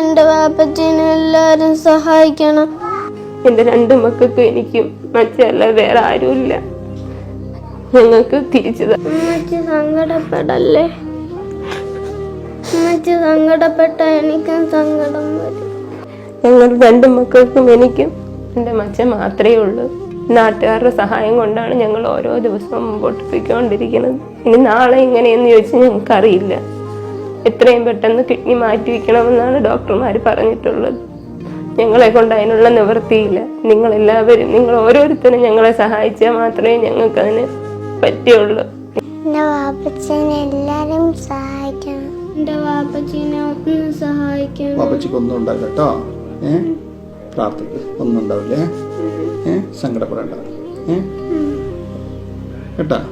എന്റെ വാപ്പച്ചീനെ എല്ലാവരും സഹായിക്കണം. എന്റെ രണ്ട് മക്കൾക്കും എനിക്കും മച്ചല്ല വേറെ ആരുമില്ല. ഞങ്ങൾക്ക് തിരിച്ചു അമ്മച്ചി സങ്കടപ്പെടല്ലേ? അമ്മച്ചി സങ്കടപ്പെട്ട എനിക്കും സങ്കടം വരും. ഞങ്ങൾ രണ്ട് മക്കൾക്കും എനിക്കും എന്റെ മച്ച മാത്രമേ ഉള്ളൂ. നാട്ടുകാരുടെ സഹായം കൊണ്ടാണ് ഞങ്ങൾ ഓരോ ദിവസവും മുമ്പോട്ട് പോയിക്കൊണ്ടിരിക്കുന്നത്. ഇനി നാളെ ഇങ്ങനെയെന്ന് ചോദിച്ചാൽ ഞങ്ങൾക്കറിയില്ല. എത്രയും പെട്ടെന്ന് കിഡ്നി മാറ്റി വയ്ക്കണമെന്നാണ് ഡോക്ടർമാർ പറഞ്ഞിട്ടുള്ളത്. ഞങ്ങളെ കൊണ്ട് അതിനുള്ള നിവൃത്തിയില്ല. നിങ്ങളെല്ലാവരും നിങ്ങൾ ഓരോരുത്തരും ഞങ്ങളെ സഹായിച്ചാൽ മാത്രമേ ഞങ്ങൾക്ക് അതിന് പറ്റുള്ളൂ. എന്റെ ഇവിടെ എല്ലാവരും സഹായിക്കണം. എന്റെ വാപ്പച്ചീനെ ഒന്ന് സഹായിക്കണം. പാപ്പച്ചിക്ക് ഒന്നും ഉണ്ടാവില്ല കേട്ടോ? ഏ? പ്രാർത്ഥിക്ക്. ഒന്നും ഉണ്ടാവില്ലേ. ഏ? സങ്കടപ്പെടണ്ട. ഏ? കേട്ടാ?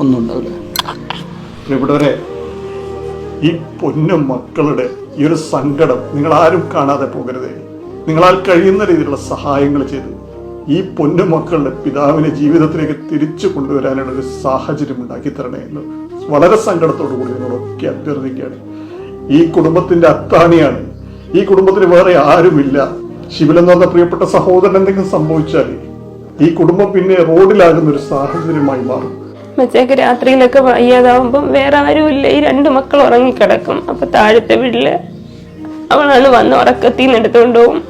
ഒന്നും ഉണ്ടാവില്ല. പ്രിയപ്പെട്ടവരെ ഈ പൊന്നും മക്കളുടെ ഈ ഒരു സങ്കടം നിങ്ങൾ ആരും കാണാതെ പോകരുത്. നിങ്ങളാൽ കഴിയുന്ന രീതിയിലുള്ള സഹായങ്ങൾ ചെയ്ത് ഈ പൊന്നു മക്കളുടെ പിതാവിനെ ജീവിതത്തിലേക്ക് തിരിച്ചു കൊണ്ടുവരാനുള്ള ഒരു സാഹചര്യം ഉണ്ടാക്കി തരണേ എന്ന് വളരെ സങ്കടത്തോടു കൂടി നിങ്ങളൊക്കെ അഭ്യർത്ഥിക്കുകയാണ്. ഈ കുടുംബത്തിന്റെ അത്താണിയാണ്. ഈ കുടുംബത്തിന് വേറെ ആരുമില്ല. ശിവലെന്ന് പറഞ്ഞ പ്രിയപ്പെട്ട സഹോദരൻ എന്തെങ്കിലും സംഭവിച്ചാൽ ഈ കുടുംബം പിന്നെ റോഡിലാകുന്ന ഒരു സാഹചര്യമായി മാറും. മച്ചേക്ക് രാത്രിയിലൊക്കെ വയ്യാതാവുമ്പം വേറെ ആരുമില്ല. ഈ രണ്ട് മക്കൾ ഉറങ്ങിക്കിടക്കും. അപ്പൊ താഴത്തെ വീട്ടിൽ അവളാണ് വന്ന് ഉറക്കത്തിൽ നിന്ന് എടുത്തുകൊണ്ട് പോകും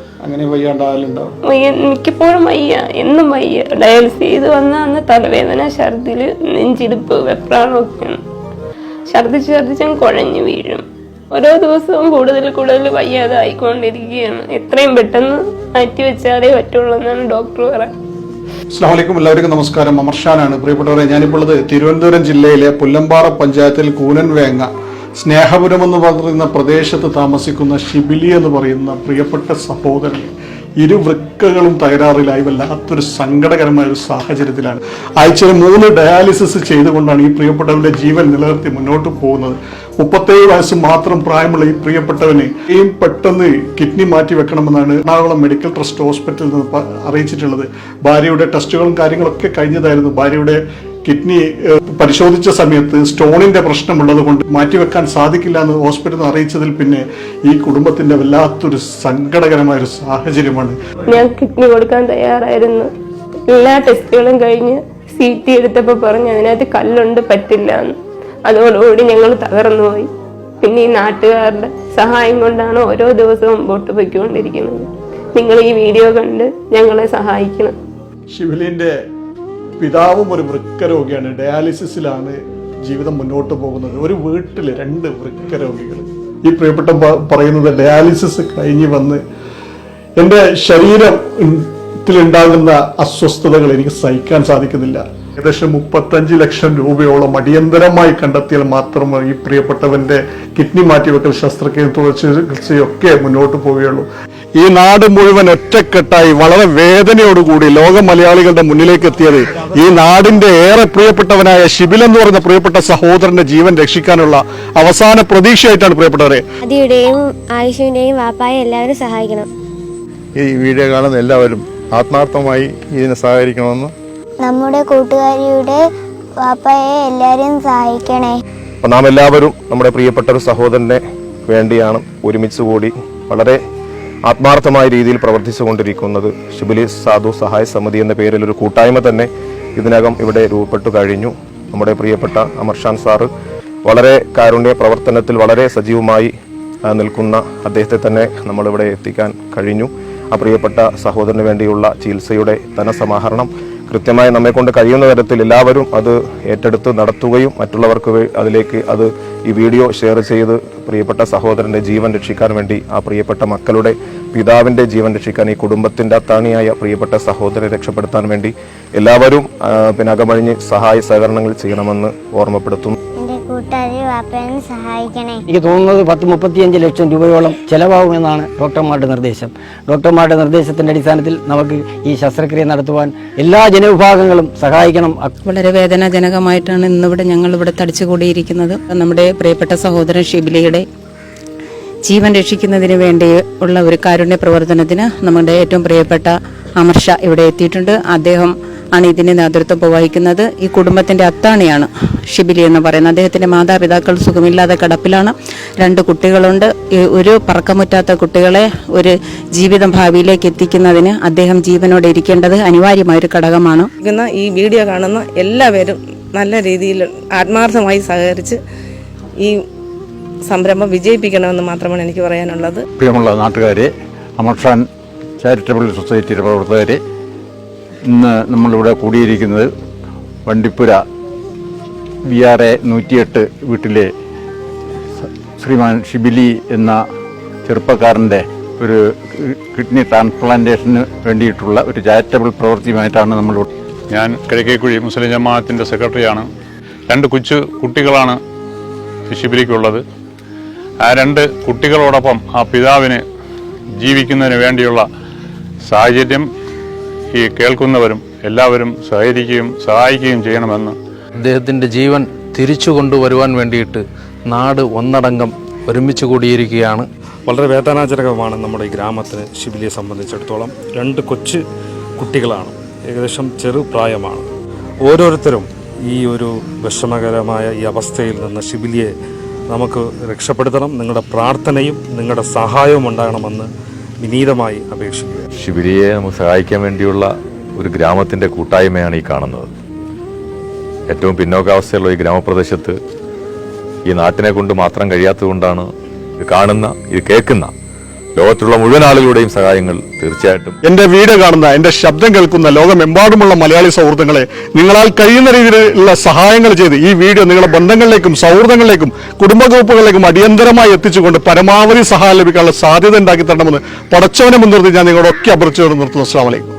മിക്കപ്പോഴും വയ്യ. എന്നും വയ്യ. ഡയാലിസിസ് ചെയ്ത് വന്ന അന്ന് തലവേദന ഛർദിൽ നെഞ്ചിടിപ്പ് ഒക്കെ ഛർദിച്ച് ഛർദിച്ചങ്ങ് കുഴഞ്ഞു വീഴും. ഓരോ ദിവസവും കൂടുതൽ കൂടുതൽ വയ്യാതെ ആയിക്കൊണ്ടിരിക്കുകയാണ് എത്രയും പെട്ടെന്ന് മാറ്റി വെച്ചാലേ പറ്റുള്ളൂ എന്നാണ് ഡോക്ടർ പറയുന്നത്. അസ്സാം വലൈക്കും എല്ലാവർക്കും നമസ്കാരം. അമർഷാനാണ് പ്രിയപ്പെട്ടവരെ ഞാനിപ്പോൾ തിരുവനന്തപുരം ജില്ലയിലെ പുല്ലമ്പാറ പഞ്ചായത്തിൽ കൂനൻ വേങ്ങ സ്നേഹപുരം എന്ന് പറയുന്ന പ്രദേശത്ത് താമസിക്കുന്ന ഷിബിലി എന്ന് പറയുന്ന പ്രിയപ്പെട്ട സഹോദരൻ. ഇരു വൃക്കകളും തകരാറിലായി വല്ലാത്തൊരു സങ്കടകരമായ ഒരു സാഹചര്യത്തിലാണ്. ആഴ്ചയിൽ മൂന്ന് ഡയാലിസിസ് ചെയ്തുകൊണ്ടാണ് ഈ പ്രിയപ്പെട്ടവരുടെ ജീവൻ നിലനിർത്തി മുന്നോട്ട് പോകുന്നത്. മുപ്പത്തേഴ് വയസ്സ് മാത്രം പ്രായമുള്ള ഈ പ്രിയപ്പെട്ടവന് ഈ പെട്ടെന്ന് കിഡ്നി മാറ്റി വെക്കണമെന്നാണ് എറണാകുളം മെഡിക്കൽ ട്രസ്റ്റ് ഹോസ്പിറ്റലിൽ നിന്ന് അറിയിച്ചിട്ടുള്ളത്. ഭാര്യയുടെ ടെസ്റ്റുകളും കാര്യങ്ങളൊക്കെ കഴിഞ്ഞതായിരുന്നു. ഭാര്യയുടെ കിഡ്നി പരിശോധിച്ച സമയത്ത് സ്റ്റോണിന്റെ പ്രശ്നമുള്ളത് കൊണ്ട് മാറ്റിവെക്കാൻ സാധിക്കില്ല എന്ന് ഹോസ്പിറ്റലിൽ നിന്ന് അറിയിച്ചതിൽ പിന്നെ ഈ കുടുംബത്തിന്റെ വല്ലാത്തൊരു സങ്കടകരമായ ഒരു സാഹചര്യമാണ്. ഞാൻ കിഡ്നി കൊടുക്കാൻ തയ്യാറായിരുന്നു. എല്ലാ ടെസ്റ്റുകളും കഴിഞ്ഞ് സി ടി എടുത്തപ്പോൾ പറഞ്ഞു അതിനകത്ത് കല്ലുണ്ട് പറ്റില്ല എന്ന്. അതോടുകൂടി ഞങ്ങൾ തകർന്നുപോയി പിന്നെ ഈ നാട്ടുകാരുടെ സഹായം കൊണ്ടാണ് ഓരോ ദിവസവും മുമ്പോട്ട് പോയിക്കൊണ്ടിരിക്കുന്നത്. നിങ്ങൾ ഈ വീഡിയോ കണ്ട് ഞങ്ങളെ സഹായിക്കണം. ശിവലിന്റെ പിതാവും ഒരു വൃക്കരോഗിയാണ്. ഡയാലിസിസിലാണ് ജീവിതം മുന്നോട്ട് പോകുന്നത്. ഒരു വീട്ടിൽ രണ്ട് വൃക്ക രോഗികൾ ഈ പ്രിയപ്പെട്ട പറയുന്നത് ഡയാലിസിസ് കഴിഞ്ഞ് വന്ന് എന്റെ ശരീരത്തിലുണ്ടാകുന്ന അസ്വസ്ഥതകൾ എനിക്ക് സഹിക്കാൻ സാധിക്കുന്നില്ല. ഏകദേശം മുപ്പത്തഞ്ച് ലക്ഷം രൂപയോളം അടിയന്തരമായി കണ്ടെത്തിയാൽ മാത്രമേ ഈ പ്രിയപ്പെട്ടവന്റെ കിഡ്നി മാറ്റിവെക്കൽ ശസ്ത്രക്രിയ ചികിത്സയൊക്കെ മുന്നോട്ട് പോവുകയുള്ളൂ. ഈ നാട് മുഴുവൻ ഒറ്റക്കെട്ടായി വളരെ വേദനയോടുകൂടി ലോക മലയാളികളുടെ മുന്നിലേക്ക് എത്തിയത് ഈ നാടിന്റെ ഏറെ പ്രിയപ്പെട്ടവനായ ശിബിൽ എന്ന് പറയുന്ന പ്രിയപ്പെട്ട സഹോദരന്റെ ജീവൻ രക്ഷിക്കാനുള്ള അവസാന പ്രതീക്ഷയായിട്ടാണ് പ്രിയപ്പെട്ടവരെ. ആദിയുടെയും ആയുഷിന്റെയും വാപ്പായെ എല്ലാവരും സഹായിക്കണം. ഈ വീഡിയോ കാണുന്ന എല്ലാവരും ആത്മാർത്ഥമായി ഇതിനെ സഹകരിക്കണമെന്ന് നമ്മുടെ കൂട്ടുകാരിയുടെ വാപ്പയെ എല്ലാവരും സഹായിക്കണേ. അപ്പോൾ നാം എല്ലാവരും നമ്മുടെ പ്രിയപ്പെട്ട ഒരു സഹോദരനെ വേണ്ടിയാണ് ഒരുമിച്ച് കൂടി വളരെ ആത്മാർത്ഥമായ രീതിയിൽ പ്രവർത്തിച്ചു കൊണ്ടിരിക്കുന്നത്. ഷിബിലി സാധു സഹായ സമിതി എന്ന പേരിൽ ഒരു കൂട്ടായ്മ തന്നെ ഇതിനകം ഇവിടെ രൂപപ്പെട്ടു കഴിഞ്ഞു. നമ്മുടെ പ്രിയപ്പെട്ട അമർഷാൻ സാറ് വളരെ കാരുണ്യ പ്രവർത്തനത്തിൽ വളരെ സജീവമായി നിൽക്കുന്ന അദ്ദേഹത്തെ തന്നെ നമ്മളിവിടെ എത്തിക്കാൻ കഴിഞ്ഞു. ആ പ്രിയപ്പെട്ട സഹോദരന് വേണ്ടിയുള്ള ചികിത്സയുടെ ധനസമാഹരണം കൃത്യമായി നമ്മെ കൊണ്ട് കഴിയുന്ന തരത്തിൽ എല്ലാവരും അത് ഏറ്റെടുത്ത് നടത്തുകയും മറ്റുള്ളവർക്ക് അതിലേക്ക് അത് ഈ വീഡിയോ ഷെയർ ചെയ്ത് പ്രിയപ്പെട്ട സഹോദരന്റെ ജീവൻ രക്ഷിക്കാൻ വേണ്ടി ആ പ്രിയപ്പെട്ട മക്കളുടെ പിതാവിന്റെ ജീവൻ രക്ഷിക്കാൻ ഈ കുടുംബത്തിന്റെ അത്താണിയായ പ്രിയപ്പെട്ട സഹോദരനെ രക്ഷപ്പെടുത്താൻ വേണ്ടി എല്ലാവരും പിന്നെ അകമഴിഞ്ഞ് സഹായ സഹകരണങ്ങൾ ചെയ്യണമെന്ന് ഓർമ്മപ്പെടുത്തുന്നു. വാപ്പനെ സഹായിക്കണേ. എനിക്ക് തോന്നുന്നത് പത്ത് മുപ്പത്തിയഞ്ച് ലക്ഷം രൂപയോളം ചെലവാകുമെന്നാണ് ഡോക്ടർമാരുടെ നിർദ്ദേശം. ഡോക്ടർമാരുടെ നിർദ്ദേശത്തിന്റെ അടിസ്ഥാനത്തിൽ നമുക്ക് ഈ ശസ്ത്രക്രിയ നടത്തുവാൻ എല്ലാ ജനവിഭാഗങ്ങളും സഹായിക്കണം. വളരെ വേദനാജനകമായിട്ടാണ് ഇന്നിവിടെ ഞങ്ങൾ ഇവിടെ തടിച്ചുകൂടിയിരിക്കുന്നത്. നമ്മുടെ പ്രിയപ്പെട്ട സഹോദരൻ ഷിബിലിയുടെ ജീവൻ രക്ഷിക്കുന്നതിന് വേണ്ടി ഉള്ള ഒരു കാരുണ്യ പ്രവർത്തനത്തിന് നമ്മുടെ ഏറ്റവും പ്രിയപ്പെട്ട അമർഷ ഇവിടെ എത്തിയിട്ടുണ്ട്. അദ്ദേഹം ആണ് ഇതിന് നേതൃത്വം വഹിക്കുന്നത്. ഈ കുടുംബത്തിന്റെ അത്താണിയാണ് ഷിബിലി എന്ന് പറയുന്നത്. അദ്ദേഹത്തിന്റെ മാതാപിതാക്കൾ സുഖമില്ലാതെ കിടപ്പിലാണ്. രണ്ട് കുട്ടികളുണ്ട്. ഒരു പറക്കമുറ്റാത്ത കുട്ടികളെ ഒരു ജീവിതം ഭാവിയിലേക്ക് എത്തിക്കുന്നതിന് അദ്ദേഹം ജീവനോടെ ഇരിക്കേണ്ടത് അനിവാര്യമായ ഒരു ഘടകമാണ്. ഈ വീഡിയോ കാണുന്ന എല്ലാവരും നല്ല രീതിയിൽ ആത്മാർത്ഥമായി സഹകരിച്ച് ഈ സംരംഭം വിജയിപ്പിക്കണമെന്ന് മാത്രമാണ് എനിക്ക് പറയാനുള്ളത്. പ്രിയമുള്ള നാട്ടുകാരെ അമർഷാൻ ചാരിറ്റബിൾ സൊസൈറ്റിയുടെ പ്രവർത്തകരെ ഇന്ന് നമ്മളിവിടെ കൂടിയിരിക്കുന്നത് വണ്ടിപ്പുര വി ആർ എ നൂറ്റിയെട്ട് വീട്ടിലെ ശ്രീമാൻ ഷിബിലി എന്ന ചെറുപ്പക്കാരന്റെ ഒരു കിഡ്നി ട്രാൻസ്പ്ലാന്റേഷന് വേണ്ടിയിട്ടുള്ള ഒരു ചാരിറ്റബിൾ പ്രവൃത്തിയുമായിട്ടാണ് നമ്മൾ ഞാൻ കിഴക്കേക്കുഴി മുസ്ലിം ജമാഅത്തിന്റെ സെക്രട്ടറിയാണ്. രണ്ട് കൊച്ചു കുട്ടികളാണ് ഷിബിലിക്കുള്ളത്. ആ രണ്ട് കുട്ടികളോടൊപ്പം ആ പിതാവിന് ജീവിക്കുന്നതിന് വേണ്ടിയുള്ള സാഹചര്യം ഈ കേൾക്കുന്നവരും എല്ലാവരും സഹകരിക്കുകയും സഹായിക്കുകയും ചെയ്യണമെന്ന് അദ്ദേഹത്തിന്റെ ജീവൻ തിരിച്ചു കൊണ്ടുവരുവാൻ വേണ്ടിയിട്ട് നാട് ഒന്നടങ്കം ഒരുമിച്ച് കൂടിയിരിക്കുകയാണ്. വളരെ വേദനാജനകമാണ് നമ്മുടെ ഈ ഗ്രാമത്തിന് ശിബിലിയെ സംബന്ധിച്ചിടത്തോളം. രണ്ട് കൊച്ചു കുട്ടികളാണ്. ഏകദേശം ചെറുപ്രായമാണ് ഓരോരുത്തരും ഈ ഒരു വിഷമകരമായ ഈ അവസ്ഥയിൽ നിന്ന് ശിബിലിയെ നമുക്ക് രക്ഷപ്പെടുത്തണം. നിങ്ങളുടെ പ്രാർത്ഥനയും നിങ്ങളുടെ സഹായവും ഉണ്ടാകണമെന്ന് വിനീതമായി അപേക്ഷിക്കുക. ശിബിരിയെ നമുക്ക് സഹായിക്കാൻ വേണ്ടിയുള്ള ഒരു ഗ്രാമത്തിന്റെ കൂട്ടായ്മയാണ് ഈ കാണുന്നത്. ഏറ്റവും പിന്നോക്കാവസ്ഥയുള്ള ഈ ഗ്രാമപ്രദേശത്ത് ഈ നാട്ടിനെ കൊണ്ട് മാത്രം കഴിയാത്തതുകൊണ്ടാണ് ഇത് കാണുന്ന ഇത് കേൾക്കുന്ന ലോകത്തുള്ള മുഴുവൻ ആളുകളുടെയും സഹായങ്ങൾ തീർച്ചയായിട്ടും എന്റെ വീട് കാണുന്ന എന്റെ ശബ്ദം കേൾക്കുന്ന ലോകമെമ്പാടുമുള്ള മലയാളി സൗഹൃദങ്ങളെ നിങ്ങളാൽ കഴിയുന്ന രീതിയിലുള്ള സഹായങ്ങൾ ചെയ്ത് ഈ വീഡിയോ നിങ്ങളുടെ ബന്ധങ്ങളിലേക്കും സൗഹൃദങ്ങളിലേക്കും കുടുംബ ഗ്രൂപ്പുകളിലേക്കും അടിയന്തരമായി എത്തിച്ചുകൊണ്ട് പരമാവധി സഹായം ലഭിക്കാനുള്ള സാധ്യത ഉണ്ടാക്കി തരണമെന്ന് പടച്ചവനെ മുൻനിർത്തി ഞാൻ നിങ്ങളോടൊക്കെ അഭിർച്ചയോട് നിർത്തുന്നു. അസ്സാം വലൈക്കും